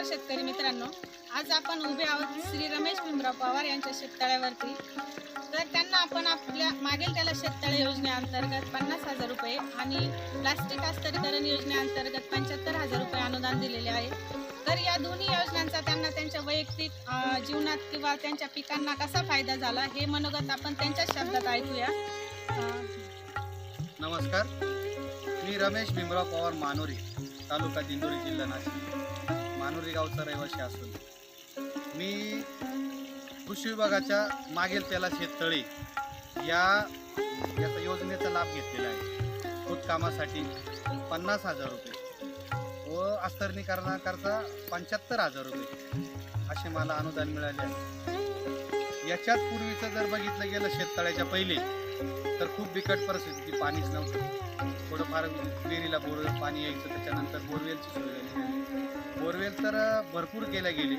नमस्कार शेतकरी मित्रांनो. आज आपण उभे आहोत श्री रमेश भीमराव पवार यांच्या शेततळ्यावरती. तर त्यांना आपण आपल्या मागील त्याला शेततळे योजनेअंतर्गत पन्नास हजार रुपये आणि प्लास्टिक हस्तांतरण योजनेअंतर्गत पंच्याहत्तर हजार रुपये अनुदान दिलेले आहे. तर या दोन्ही योजनांचा त्यांना त्यांच्या वैयक्तिक जीवनात किंवा त्यांच्या पिकांना कसा फायदा झाला हे मनोगत आपण त्यांच्या शब्दात ऐकूया. नमस्कार. मी रमेश भीमराव पवार मानोरी तालुका दिंडोरी जिल्हा नाशिक. मानोरी गावचा रहिवासी असून मी कृषी विभागाच्या मागील त्याला शेततळी या याचा योजनेचा लाभ घेतलेला आहे. खोदकामासाठी पन्नास हजार रुपये व अस्तरणीकरणाकरता पंच्याहत्तर हजार रुपये असे मला अनुदान मिळाले आहे. याच्यात पूर्वीचं जर बघितलं गेलं शेततळ्याच्या पहिले तर खूप बिकट परिस्थिती पाणीच नव्हतं. थोडंफार विहिरीला बोर पाणी यायचं त्याच्यानंतर बोरवेलची सोय झाली. बोरवेल तर भरपूर केल्या गेले.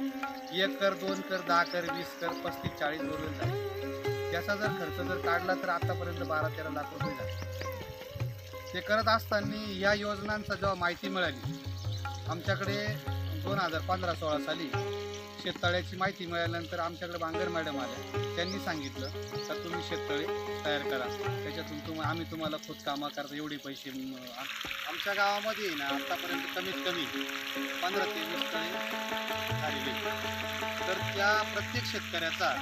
एक कर दोन कर दहा कर वीस कर पस्तीस चाळीस बोरवेल झाले. त्याचा जर खर्च जर काढला तर आतापर्यंत बारा तेरा लाख रुपये झाले. ते करत असताना या योजनांचा जेव्हा माहिती मिळाली आमच्याकडे दोन हजार पंधरा सोळा साली शेततळ्याची माहिती मिळाल्यानंतर आमच्याकडे बांगर मॅडम आल्या. त्यांनी सांगितलं तर तुम्ही शेततळे तयार करा. त्याच्यातून तुम आम्ही तुम्हाला खोदकामाकरता एवढे पैसे आमच्या गावामध्ये ना आत्तापर्यंत कमीत कमी पंधरा ते वीस तळे झालेले तर त्या प्रत्येक शेतकऱ्याचा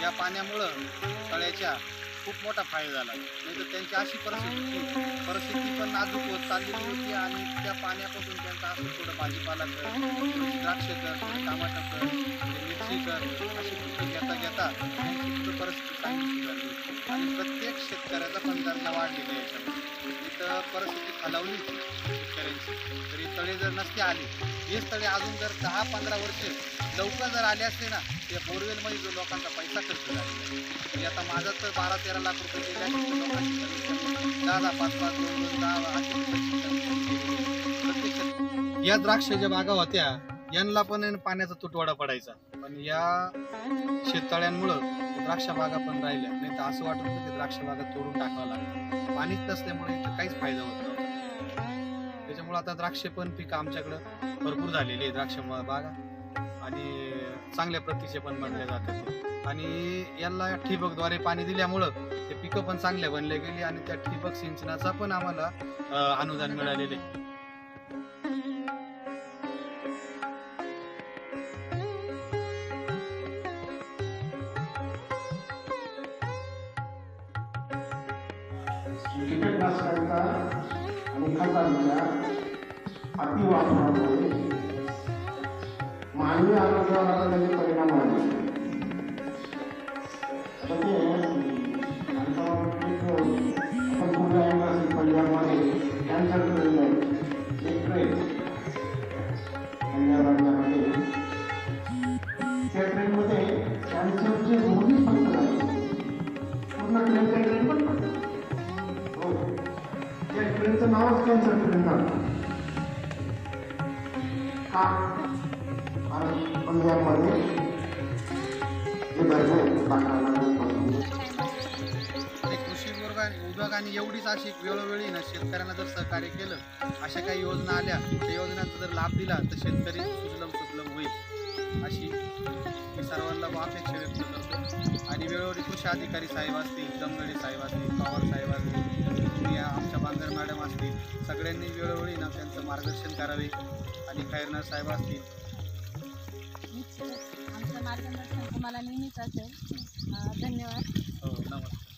या पाण्यामुळं तळ्याच्या खूप मोठा फायदा झाला. नाही तर त्यांची अशी परिस्थिती परिस्थिती पण नाजूक होत चाललेली होती आणि त्या पाण्यापासून त्यांचा असं थोडं भाजीपाला कर द्राक्ष कर टमाटर कर मिरची कर अशी घेता घेता त्यांची परिस्थिती चांगली सुधारली. आणि प्रत्येक शेतकऱ्याचा पण दर्जा वाढलेला आहे. याच्यामध्ये. इथं परिस्थिती खालावली शेतकऱ्यांची. तरी तळे जर नसते आले हेच तळे अजून जर दहा पंधरा वर्षे लवकर जर आले असते ना त्या बोरवेलमध्ये जो लोकांचा पैसा खर्च झाला म्हणजे आता माझा तर बारा तेरा लाख रुपये गेले आहेत, दहा दहा पाच पाच दोन दोन दहा अशी पैसे खर्च प्रत्येक शेत- या द्राक्षाच्या बागा होत्या यांना पण पाण्याचा तुटवडा पडायचा. पण या शेततळ्यांमुळं द्राक्ष बागा पण राहिल्या. नाही तर असं वाटत होतं की द्राक्ष बागा तोडून टाकावं लागतं पाणीच नसल्यामुळे इथं काहीच फायदा होत नव्हता. त्याच्यामुळे आता द्राक्ष पण पिकं आमच्याकडं भरपूर झालेली आहे द्राक्ष बागा. आणि चांगल्या प्रतीचे पण बनले जातात. आणि याला ठिबकद्वारे पाणी दिल्यामुळं ते पिकं पण चांगले बनले गेली आणि त्या ठिबक सिंचनाचा पण आम्हाला अनुदान मिळालेले कीटकनाशकांचा आणि खतांच्या अतिवापरामुळे मानवी आरोग्यावर आता त्याचे परिणाम झाले ते आपण कुठे असेल कॅन्सर ट्रेन एक ट्रेन पंजाब राज्यामध्ये. त्या ट्रेनमध्ये कॅन्सरचे उद्योगाने एवढीच अशी वेळोवेळी ना शेतकऱ्यांना जर सहकार्य केलं अशा काही योजना आल्या त्या योजनांचा जर लाभ दिला तर शेतकरी सुजलम सुजलम होईल. अशी मी सर्वांना अपेक्षा व्यक्त करतो. आणि वेळोवेळी कृषी अधिकारी साहेब असतील दमगडे साहेब असतील पवार साहेब असतील असतील. सगळ्यांनी वेळोवेळी ना त्यांचं मार्गदर्शन करावे आणि खैरनार साहेब असतील. आमचं मार्गदर्शन तुम्हाला नेहमीच असेल. धन्यवाद. हो नमस्कार.